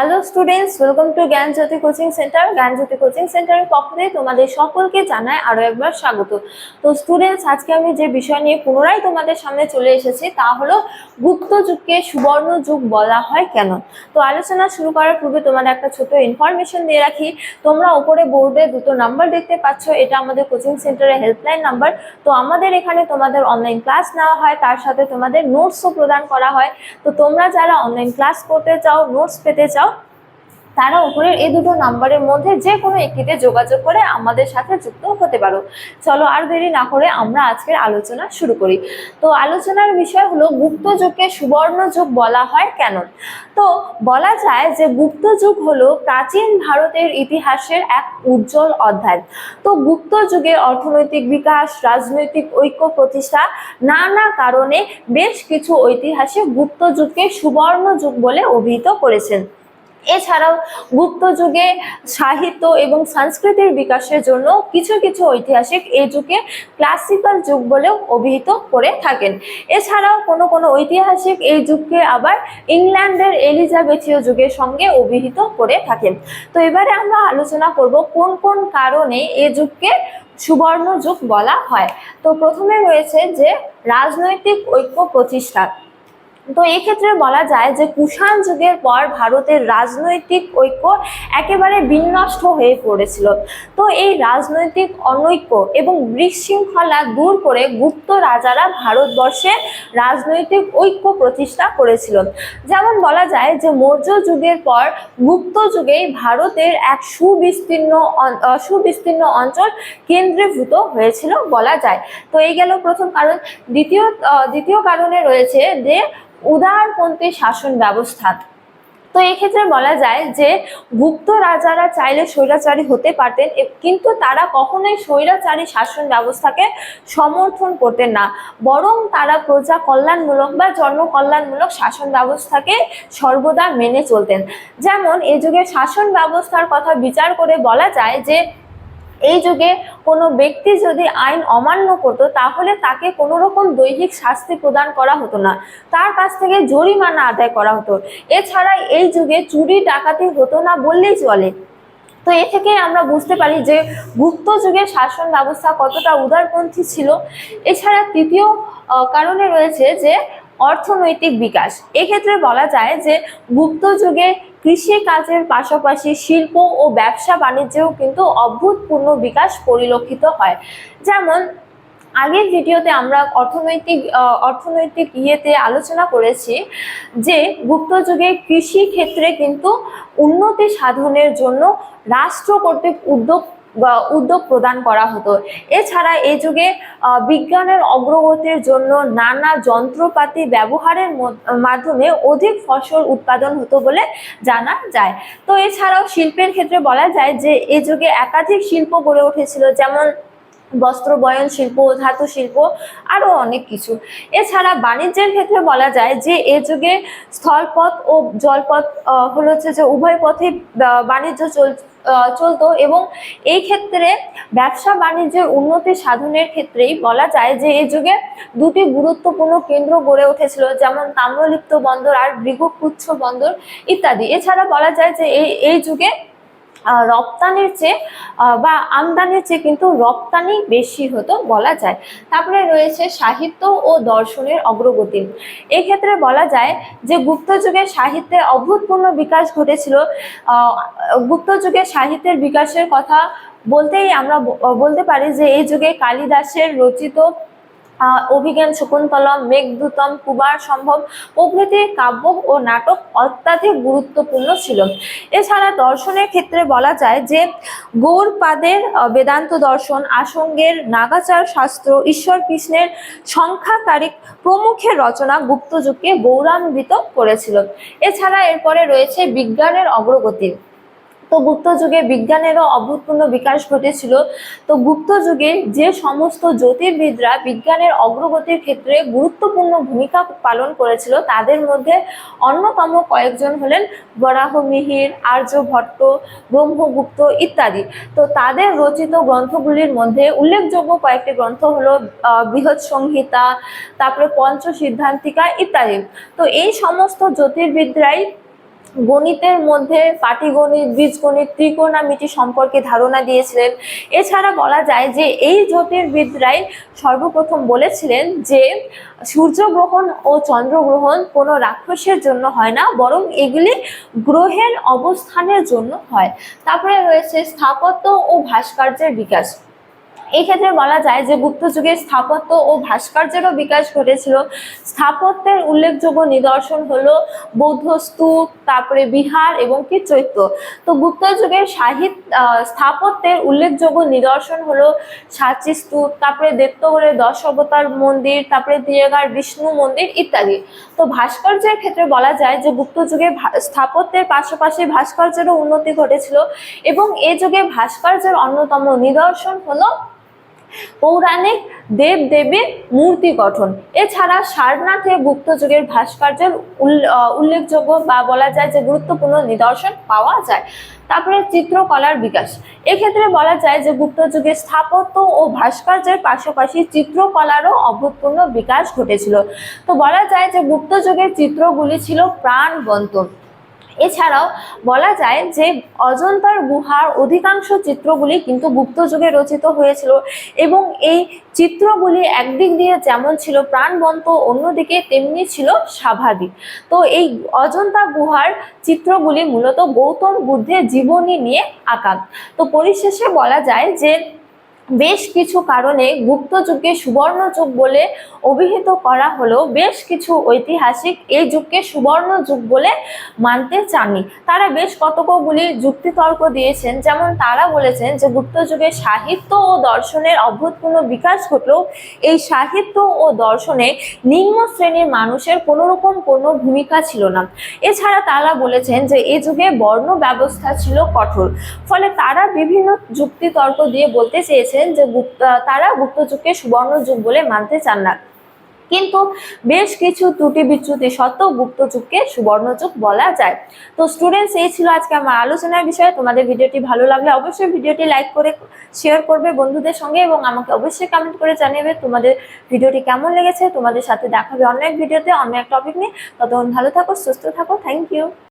Hello students welcome to Gyanjyoti coaching centre Gyanjyoti coaching সেন্টারের পক্ষ থেকে তোমাদের সকলকে জানাই আরও একবার স্বাগত। তো স্টুডেন্টস আজকে আমি যে বিষয় নিয়ে পুনরায় তোমাদের সামনে চলে এসেছি তা হলো গুপ্ত যুগকে সুবর্ণ যুগ বলা হয় কেন? তো আলোচনা শুরু করার পূর্বে তোমাদের একটা ছোট ইনফরমেশন দিয়ে রাখি। তোমরা উপরে বোর্ডে দুটো নাম্বার দেখতে পাচ্ছ, এটা আমাদের কোচিং সেন্টারের হেল্পলাইন নাম্বার তো আমাদের এখানে তোমাদের অনলাইন ক্লাস নেওয়া হয়, তার সাথে তোমাদের নোটসও প্রদান করা হয়। তো তোমরা যারা অনলাইন ক্লাস করতে চাও নোটস পেতে চাও তারা উপরের এই দুটো নাম্বারের মধ্যে যে কোনো একটিতে যোগাযোগ করে আমাদের সাথে যুক্ত হতে পারো। চলো আর দেরি না করে আমরা আজকের আলোচনা শুরু করি। তো আলোচনার বিষয় হলো গুপ্ত যুগকে সুবর্ণ যুগ বলা হয় কেন? তো বলা যায় যে গুপ্ত যুগ হলো প্রাচীন ভারতের ইতিহাসের এক উজ্জ্বল অধ্যায়। তো গুপ্ত যুগের অর্থনৈতিক বিকাশ, রাজনৈতিক ঐক্য প্রতিষ্ঠা নানা কারণে বেশ কিছু ঐতিহাসিক গুপ্ত যুগকে সুবর্ণ যুগ বলে অভিহিত করেছেন। এছাড়াও গুপ্ত যুগে সাহিত্য এবং সংস্কৃতির বিকাশের জন্য কিছু কিছু ঐতিহাসিক এই যুগে ক্লাসিক্যাল যুগ বলেও অভিহিত করে থাকেন। এছাড়াও কোনো কোনো ঐতিহাসিক এই যুগকে আবার ইংল্যান্ডের এলিজাবেথীয় যুগের সঙ্গে অভিহিত করে থাকেন। তো এবারে আমরা আলোচনা করব কোন কোন কারণে এ যুগকে সুবর্ণ যুগ বলা হয়। তো প্রথমে রয়েছে যে রাজনৈতিক ঐক্য প্রতিষ্ঠা। তো এই ক্ষেত্রে বলা যায় যে কুষাণ যুগের পর ভারতের রাজনৈতিক ঐক্য একেবারে বিনষ্ট হয়ে পড়েছিল। তো এই রাজনৈতিক অনৈক্য এবং বিশৃঙ্খলা দূর করে গুপ্ত রাজারা ভারতবর্ষে রাজনৈতিক ঐক্য প্রতিষ্ঠা করেছিল। যেমন বলা যায় যে মৌর্য যুগের পর গুপ্ত যুগেই ভারতের এক সুবিস্তীর্ণ সুবিস্তীর্ণ অঞ্চল কেন্দ্রীভূত হয়েছিল বলা যায়। তো এই গেল প্রথম কারণ। দ্বিতীয় দ্বিতীয় কারণে রয়েছে যে উদারপন্থী শাসন ব্যবস্থা। তো এক্ষেত্রে বলা যায় যে, গুপ্ত রাজারা চাইলে স্বৈরাচারী হতে পারতেন কিন্তু তারা কখনোই স্বৈরাচারী শাসন ব্যবস্থাকে সমর্থন করতেন না। বরং তারা প্রজা কল্যাণমূলক বা জনকল্যাণমূলক শাসন ব্যবস্থাকে সর্বদা মেনে চলতেন। যেমন এই যুগের শাসন ব্যবস্থার কথা বিচার করে বলা যায় যে এই যুগে কোনো ব্যক্তি যদি আইন অমান্য করতো, তাহলে তাকে কোনো রকম দৈহিক শাস্তি প্রদান করা হতো না। তার কাছ থেকে জরিমানা আদায় করা হতো। এছাড়া এই যুগে চুরি, ডাকাতি হতো না বললেই চলে। তো এ থেকে আমরা বুঝতে পারি যে গুপ্ত যুগের শাসন ব্যবস্থা কতটা উদারপন্থী ছিল। এছাড়া তৃতীয় কারণে রয়েছে যে অর্থনৈতিক বিকাশ। এক্ষেত্রে বলা যায় যে গুপ্ত যুগে কৃষি কাজের পাশাপাশি শিল্প ও ব্যবসা বাণিজ্যেও কিন্তু অভূতপূর্ণ বিকাশ পরিলক্ষিত হয়। যেমন, আগের ভিডিওতে আমরা অর্থনৈতিক অর্থনৈতিক ইয়েতে আলোচনা করেছি যে গুপ্তযুগে কৃষি ক্ষেত্রে কিন্তু উন্নতি সাধনের জন্য রাষ্ট্র কর্তৃক উদ্যোগ উদ্যোগ প্রদান করা হতো। এছাড়া এই যুগে বিজ্ঞানের অগ্রগতির জন্য নানা যন্ত্রপাতি ব্যবহারের মাধ্যমে অধিক ফসল উৎপাদন হতো বলে জানা যায়। তো এছাড়াও শিল্পের ক্ষেত্রে বলা যায় যে এই যুগে একাধিক শিল্প গড়ে উঠেছিল, যেমন বস্ত্র বয়ন শিল্প, ধাতু শিল্প, আরও অনেক কিছু। এছাড়া বাণিজ্যের ক্ষেত্রে বলা যায় যে, এ যুগে স্থলপথ ও জলপথ হলো হচ্ছে যে উভয় পথে বাণিজ্য চল চলতো এবং এই ক্ষেত্রে ব্যবসা বাণিজ্যের উন্নতি সাধনের ক্ষেত্রেই বলা যায় যে এই যুগে দুটি গুরুত্বপূর্ণ কেন্দ্র গড়ে উঠেছিল, যেমন তাম্রলিপ্ত বন্দর আর ভৃগুপুচ্ছ বন্দর ইত্যাদি। এছাড়া বলা যায় যে এই এই যুগে রপ্তানির চেয়ে বা আমদানির চেয়ে কিন্তু রপ্তানি বেশি হতো বলা যায়। তারপরে রয়েছে সাহিত্য ও দর্শনের অগ্রগতি। এক্ষেত্রে বলা যায় যে গুপ্ত যুগে সাহিত্যের অভূতপূর্ণ বিকাশ ঘটেছিল। আহ, গুপ্ত যুগে সাহিত্যের বিকাশের কথা বলতেই আমরা বলতে পারি যে এই যুগে কালিদাসের রচিত অভিজ্ঞান শকুন্তলম, মেঘদূতম, কুমার সম্ভব প্রভৃতি কাব্য ও নাটক অত্যাধিক গুরুত্বপূর্ণ ছিল। এছাড়া দর্শনের ক্ষেত্রে বলা যায় যে, গৌরপাদের বেদান্ত দর্শন, আসঙ্গের, নাগাচার শাস্ত্র, ঈশ্বর কৃষ্ণের সংখ্যাকারিক প্রমুখের রচনা গুপ্ত যুগকে গৌরান্বিত করেছিল। এছাড়া এরপরে রয়েছে বিজ্ঞানের অগ্রগতি। তো গুপ্ত যুগে বিজ্ঞানেরও অভূতপূর্ণ বিকাশ ঘটেছিল। তো গুপ্ত যুগে যে সমস্ত জ্যোতির্বিদরা বিজ্ঞানের অগ্রগতির ক্ষেত্রে গুরুত্বপূর্ণ ভূমিকা পালন করেছিল, তাদের মধ্যে অন্যতম কয়েকজন হলেন বরাহমিহির আর্যভট্ট ব্রহ্মগুপ্ত ইত্যাদি। তো তাদের রচিত গ্রন্থগুলির মধ্যে উল্লেখযোগ্য কয়েকটি গ্রন্থ হলো বৃহৎ সংহিতা, তারপরে পঞ্চ সিদ্ধান্তিকা ইত্যাদি। তো এই সমস্ত জ্যোতির্বিদরাই গণিতের মধ্যে পাটিগণিত, বীজগণিত, ত্রিকোণামিতি সম্পর্কে ধারণা দিয়েছিলেন। এছাড়া বলা যায় যে এই জ্যোতির্বিদরাই সর্বপ্রথম বলেছিলেন যে সূর্যগ্রহণ ও চন্দ্রগ্রহণ কোনো রাক্ষসের জন্য হয় না, বরং এগুলি গ্রহের অবস্থানের জন্য হয়। তারপরে রয়েছে স্থাপত্য ও ভাস্কর্যের বিকাশ। এই ক্ষেত্রে বলা যায় যে গুপ্ত যুগে স্থাপত্য ও ভাস্কর্যেরও বিকাশ ঘটেছিল। স্থাপত্যের উল্লেখযোগ্য নিদর্শন হলো বৌদ্ধ স্তূপ, তারপরে বিহার এবং কি চৈত্য তো গুপ্ত যুগের সাহিত্য স্থাপত্যের উল্লেখযোগ্য নিদর্শন হলো সাঁচি স্তূপ, তারপরে দেবতগড়ের দশ অবতার মন্দির, তারপরে দিয়েগার বিষ্ণু মন্দির ইত্যাদি। তো ভাস্কর্যের ক্ষেত্রে বলা যায় যে গুপ্ত যুগে স্থাপত্যের পাশাপাশি ভাস্কর্যেরও উন্নতি ঘটেছিল এবং এ যুগে ভাস্কর্যের অন্যতম নিদর্শন হলো পৌরাণিক দেব দেবীর মূর্তি গঠন। এছাড়া সারনাথে গুপ্ত যুগের ভাস্কর্যের উল্ল- উল্লেখযোগ্য বা বলা যায় যে গুরুত্বপূর্ণ নিদর্শন পাওয়া যায়। তারপরে চিত্রকলার বিকাশ। এক্ষেত্রে বলা যায় যে গুপ্ত যুগে স্থাপত্য ও ভাস্কর্যের পাশাপাশি চিত্রকলারও অভূতপূর্ণ বিকাশ ঘটেছিল। তো বলা যায় যে গুপ্ত যুগের চিত্রগুলি ছিল প্রাণবন্ত। এছাড়াও বলা যায় যে অজন্তার গুহার অধিকাংশ চিত্রগুলি কিন্তু গুপ্ত যুগে রচিত হয়েছিল এবং এই চিত্রগুলি একদিক দিয়ে যেমন ছিল প্রাণবন্ত, অন্যদিকে তেমনি ছিল স্বাভাবিক। তো এই অজন্তা গুহার চিত্রগুলি মূলত গৌতম বুদ্ধের জীবনী নিয়ে আঁকা তো পরিশেষে বলা যায় যে বেশ কিছু কারণে গুপ্ত যুগকে সুবর্ণ যুগ বলে অভিহিত করা হলেও বেশ কিছু ঐতিহাসিক এই যুগকে সুবর্ণ যুগ বলে মানতে চাননি। তারা বেশ কতকগুলি যুক্তিতর্ক দিয়েছেন, যেমন তারা বলেছেন যে গুপ্ত যুগে সাহিত্য ও দর্শনের অভূতপূর্ণ বিকাশ ঘটলেও এই সাহিত্য ও দর্শনে নিম্ন শ্রেণির মানুষের কোনো রকম কোনো ভূমিকা ছিল না। এছাড়া তারা বলেছেন যে এই যুগে বর্ণ ব্যবস্থা ছিল কঠোর, ফলে তারা বিভিন্ন যুক্তিতর্ক দিয়ে বলতে চেয়েছেন যে তারা গুপ্ত যুগকে সুবর্ণ যুগ বলে মানতে চান না। কিন্তু বেশ কিছু ত্রুটি বিচ্যুতি সত্ত্বেও গুপ্ত যুগকে সুবর্ণ যুগ বলা যায়। তো স্টুডেন্টস এই ছিল আজকে আমার আলোচনার বিষয়ে। তোমাদের ভিডিওটি ভালো লাগলে অবশ্যই ভিডিওটি লাইক করে শেয়ার করবে বন্ধুদের সঙ্গে এবং আমাকে অবশ্যই কমেন্ট করে জানাবে তোমাদের ভিডিওটি কেমন লেগেছে। তোমাদের সাথে দেখাবে অন্য এক ভিডিওতে, অন্য এক টপিক নিয়ে। ততক্ষণ ভালো থাকো, সুস্থ থাকো। Thank you